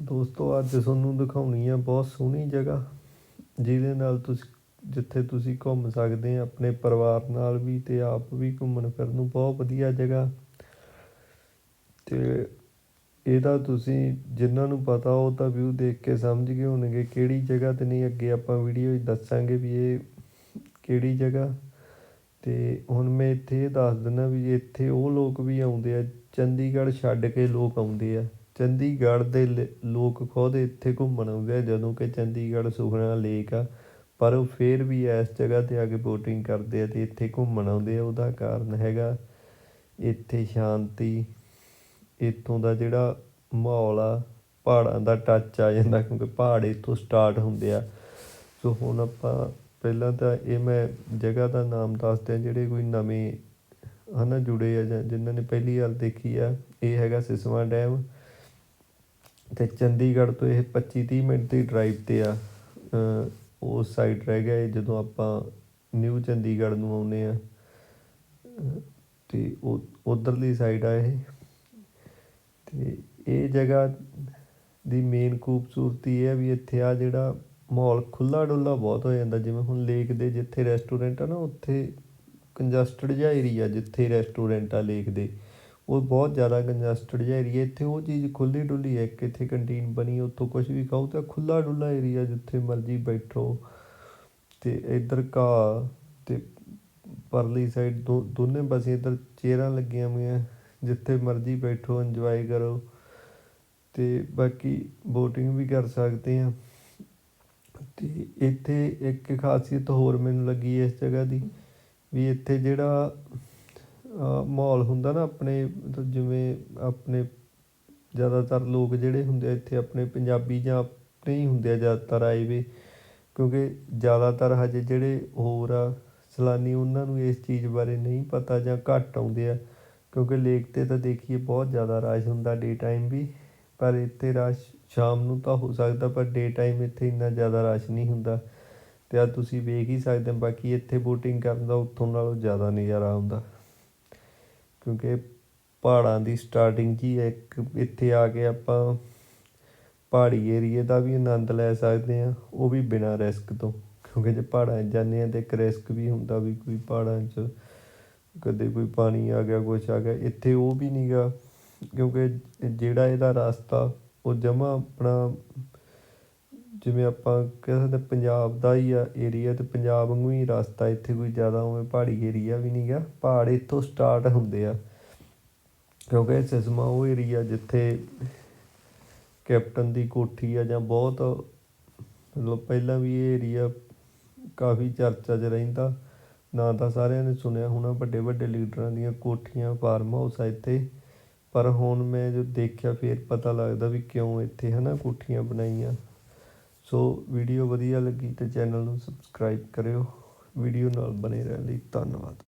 ਦੋਸਤੋ, ਅੱਜ ਤੁਹਾਨੂੰ ਦਿਖਾਉਣੀ ਆ ਬਹੁਤ ਸੋਹਣੀ ਜਗ੍ਹਾ, ਜਿਹਦੇ ਨਾਲ ਤੁਸੀਂ, ਜਿੱਥੇ ਤੁਸੀਂ ਘੁੰਮ ਸਕਦੇ ਆ, ਆਪਣੇ ਪਰਿਵਾਰ ਨਾਲ ਵੀ ਤੇ ਆਪ ਵੀ ਘੁੰਮਣ ਫਿਰਨ ਨੂੰ ਬਹੁਤ ਵਧੀਆ ਜਗ੍ਹਾ। ਤੇ ਇਹਦਾ ਤੁਸੀਂ ਜਿਨ੍ਹਾਂ ਨੂੰ ਪਤਾ ਉਹ ਤਾਂ ਵਿਊ ਦੇਖ ਕੇ ਸਮਝ ਗਏ ਹੋਣਗੇ ਕਿਹੜੀ ਜਗ੍ਹਾ ਤੇ ਨਹੀਂ, ਅੱਗੇ ਆਪਾਂ ਵੀਡੀਓ ਵਿੱਚ ਦੱਸਾਂਗੇ ਵੀ ਇਹ ਕਿਹੜੀ ਜਗ੍ਹਾ। ਤੇ ਹੁਣ ਮੈਂ ਇੱਥੇ ਇਹ ਦੱਸ ਦਿੰਦਾ ਵੀ ਇੱਥੇ ਉਹ ਲੋਕ ਵੀ ਆਉਂਦੇ ਆ, ਚੰਡੀਗੜ੍ਹ ਛੱਡ ਕੇ ਲੋਕ ਆਉਂਦੇ ਆ। ਚੰਡੀਗੜ੍ਹ ਦੇ ਲ- ਲੋਕ ਖੁਦ ਇੱਥੇ ਘੁੰਮਣ ਆਉਂਦੇ ਆ, ਜਦੋਂ ਕਿ ਚੰਡੀਗੜ੍ਹ ਸੁਖਨਾ ਲੇਕ ਆ, ਪਰ ਉਹ ਫਿਰ ਵੀ ਇਸ ਜਗ੍ਹਾ ਤੇ ਆ ਕੇ ਬੋਟਿੰਗ ਕਰਦੇ ਆ ਅਤੇ ਇੱਥੇ ਘੁੰਮਣ ਆਉਂਦੇ ਆ, ਉਹਦਾ ਕਾਰਨ ਹੈਗਾ ਇੱਥੇ ਸ਼ਾਂਤੀ, ਇੱਥੋਂ ਦਾ ਜਿਹੜਾ ਮਾਹੌਲ ਆ, ਪਹਾੜਾਂ ਦਾ ਟੱਚ ਆ ਜਾਂਦਾ, ਕਿਉਂਕਿ ਪਹਾੜ ਇੱਥੋਂ ਸਟਾਰਟ ਹੁੰਦੇ ਆ। ਸੋ ਹੁਣ ਆਪਾਂ ਪਹਿਲਾਂ ਤਾਂ ਇਹ ਮੈਂ ਜਗ੍ਹਾ ਦਾ ਨਾਮ ਦੱਸਦੇ ਆ ਜਿਹੜੇ ਕੋਈ ਨਵੇਂ ਹਨਾ ਜੁੜੇ ਆ ਜਾਂ ਜਿਨ੍ਹਾਂ ਨੇ ਪਹਿਲੀ ਵਾਰ ਦੇਖੀ ਆ, ਇਹ ਹੈਗਾ ਸਿਸਵਾ ਡੈਮ। ਤੇ ਚੰਡੀਗੜ੍ਹ ਤੋਂ ਇਹ 25 30 ਮਿੰਟ ਦੀ ਡਰਾਈਵ ਤੇ ਆ ਉਸ ਸਾਈਡ ਰਹਿ ਗਿਆ ਇਹ ਜਦੋਂ ਆਪਾਂ ਨਿਊ ਚੰਡੀਗੜ੍ਹ ਨੂੰ ਆਉਨੇ ਆ ਅ, ਤੇ ਉਹ ਉਧਰਲੀ ਸਾਈਡ ਆ ਇਹ। ਤੇ ਇਹ ਜਗ੍ਹਾ ਦੀ ਮੇਨ ਖੂਬਸੂਰਤੀ ਇਹ ਹੈ ਵੀ ਇੱਥੇ ਆ ਜਿਹੜਾ ਮਾਹੌਲ ਖੁੱਲਾ ਡੁੱਲਾ ਬਹੁਤ ਹੋ ਜਾਂਦਾ। ਜਿਵੇਂ ਹੁਣ ਲੇਕ ਦੇ ਜਿੱਥੇ ਰੈਸਟੋਰੈਂਟ ਆ ਨਾ ਉੱਥੇ ਕੰਜਸਟਡ ਜਿਹਾ ਏਰੀਆ ਜਿੱਥੇ ਰੈਸਟੋਰੈਂਟ ਆ ਲੇਕ ਦੇ। ਉਹ ਬਹੁਤ ਜ਼ਿਆਦਾ ਕੰਜਸਟਡ ਜਿਹਾ ਏਰੀਆ ਇੱਥੇ ਉਹ ਚੀਜ਼ ਖੁੱਲੀ ਡੁੱਲੀ ਹੈ, ਇੱਕ ਇੱਥੇ ਕੰਟੀਨ ਬਣੀ, ਉੱਥੋਂ ਕੁਝ ਵੀ ਖਾਓ ਤਾਂ ਖੁੱਲਾ ਡੁੱਲਾ ਏਰੀਆ ਜਿੱਥੇ ਮਰਜ਼ੀ ਬੈਠੋ। ਤੇ ਇੱਧਰ ਘਾਹ ਤੇ ਪਰਲੀ ਸਾਈਡ ਦੋ, ਦੋਨੇ ਪਾਸੇ ਇੱਧਰ ਚੇਅਰਾਂ ਲੱਗੀਆਂ ਹੋਈਆਂ, ਜਿੱਥੇ ਮਰਜ਼ੀ ਬੈਠੋ ਇੰਜੋਏ ਕਰੋ। ਤੇ ਬਾਕੀ ਬੋਟਿੰਗ ਵੀ ਕਰ ਸਕਦੇ ਆ ਤੇ ਇੱਥੇ ਇੱਕ ਖਾਸੀਅਤ ਹੋਰ ਮੈਨੂੰ ਲੱਗੀ ਇਸ ਜਗ੍ਹਾ ਦੀ, ਵੀ ਇੱਥੇ ਜਿਹੜਾ ਮਾਹੌਲ ਹੁੰਦਾ ਨਾ ਆਪਣੇ, ਮਤਲਬ ਜਿਵੇਂ ਆਪਣੇ ਜ਼ਿਆਦਾਤਰ ਲੋਕ ਜਿਹੜੇ ਹੁੰਦੇ ਆ ਇੱਥੇ ਆਪਣੇ ਪੰਜਾਬੀ ਜਾਂ ਆਪਣੇ ਹੀ ਹੁੰਦੇ ਆ ਜ਼ਿਆਦਾਤਰ ਆਏ ਵੇ ਕਿਉਂਕਿ ਜ਼ਿਆਦਾਤਰ ਹਜੇ ਜਿਹੜੇ ਹੋਰ ਆ, ਸੈਲਾਨੀ ਉਹਨਾਂ ਨੂੰ ਇਸ ਚੀਜ਼ ਬਾਰੇ ਨਹੀਂ ਪਤਾ ਜਾਂ ਘੱਟ ਆਉਂਦੇ ਆ, ਕਿਉਂਕਿ ਲੇਕ ਤੇ ਤਾਂ ਦੇਖੀਏ ਬਹੁਤ ਜ਼ਿਆਦਾ ਰਸ਼ ਹੁੰਦਾ ਡੇ ਟਾਈਮ ਵੀ, ਪਰ ਇੱਥੇ ਰਸ਼ ਸ਼ਾਮ ਨੂੰ ਤਾਂ ਹੋ ਸਕਦਾ, ਪਰ ਡੇ ਟਾਈਮ ਇੱਥੇ ਇੰਨਾ ਜ਼ਿਆਦਾ ਰਸ਼ ਨਹੀਂ ਹੁੰਦਾ। ਅਤੇ ਆ ਤੁਸੀਂ ਵੇਖ ਹੀ ਸਕਦੇ ਬਾਕੀ ਇੱਥੇ ਬੋਟਿੰਗ ਕਰਨ ਦਾ ਉੱਥੋਂ ਨਾਲੋਂ ਜ਼ਿਆਦਾ ਨਜ਼ਾਰਾ ਆਉਂਦਾ ਕਿਉਂਕਿ ਪਹਾੜਾਂ ਦੀ ਸਟਾਰਟਿੰਗ 'ਚ ਹੀ ਇੱਕ ਇੱਥੇ ਆ ਕੇ ਆਪਾਂ ਪਹਾੜੀ ਏਰੀਏ ਦਾ ਵੀ ਆਨੰਦ ਲੈ ਸਕਦੇ ਹਾਂ, ਉਹ ਵੀ ਬਿਨਾਂ ਰਿਸਕ ਤੋਂ, ਕਿਉਂਕਿ ਜੇ ਪਹਾੜਾਂ 'ਚ ਜਾਂਦੇ ਹਾਂ ਤਾਂ ਇੱਕ ਰਿਸਕ ਵੀ ਹੁੰਦਾ ਵੀ ਕੋਈ ਪਹਾੜਾਂ 'ਚ ਕਦੇ ਕੋਈ ਪਾਣੀ ਆ ਗਿਆ, ਕੁਛ ਆ ਗਿਆ, ਇੱਥੇ ਉਹ ਵੀ ਨਹੀਂ ਗਾ ਕਿਉਂਕਿ ਜਿਹੜਾ ਇਹਦਾ ਰਸਤਾ ਉਹ ਜਮਾ ਆਪਣਾ ਜਿਵੇਂ ਆਪਾਂ ਕਹਿ ਸਕਦੇ ਪੰਜਾਬ ਦਾ ਹੀ ਆ ਏਰੀਆ ਅਤੇ ਪੰਜਾਬ ਵਾਂਗੂ ਹੀ ਰਸਤਾ ਇੱਥੇ ਕੋਈ ਜ਼ਿਆਦਾ ਉਵੇਂ ਪਹਾੜੀ ਏਰੀਆ ਵੀ ਨਹੀਂ ਗਾ ਪਹਾੜ ਇੱਥੋਂ ਸਟਾਰਟ ਹੁੰਦੇ ਆ। ਕਿਉਂਕਿ ਸਿਸਮਾ ਉਹ ਏਰੀਆ ਜਿੱਥੇ ਕੈਪਟਨ ਦੀ ਕੋਠੀ ਆ ਜਾਂ ਬਹੁਤ ਮਤਲਬ ਪਹਿਲਾਂ ਵੀ ਇਹ ਏਰੀਆ ਕਾਫੀ ਚਰਚਾ 'ਚ ਰਹਿੰਦਾ। ਨਾ ਤਾਂ ਸਾਰਿਆਂ ਨੇ ਸੁਣਿਆ ਹੋਣਾ ਵੱਡੇ ਵੱਡੇ ਲੀਡਰਾਂ ਦੀਆਂ ਕੋਠੀਆਂ ਫਾਰਮ ਹਾਊਸ ਆ ਇੱਥੇ। ਪਰ ਹੁਣ ਮੈਂ ਜੋ ਦੇਖਿਆ, ਫੇਰ ਪਤਾ ਲੱਗਦਾ ਵੀ ਕਿਉਂ ਇੱਥੇ ਹਨਾ ਕੋਠੀਆਂ ਬਣਾਈਆਂ। ਸੋ ਵੀਡੀਓ ਵਧੀਆ ਲੱਗੀ ਤੇ ਚੈਨਲ ਨੂੰ ਸਬਸਕ੍ਰਾਈਬ ਕਰਿਓ। ਵੀਡੀਓ ਨਾਲ ਬਣੇ ਰਹਿਣ ਲਈ ਧੰਨਵਾਦ।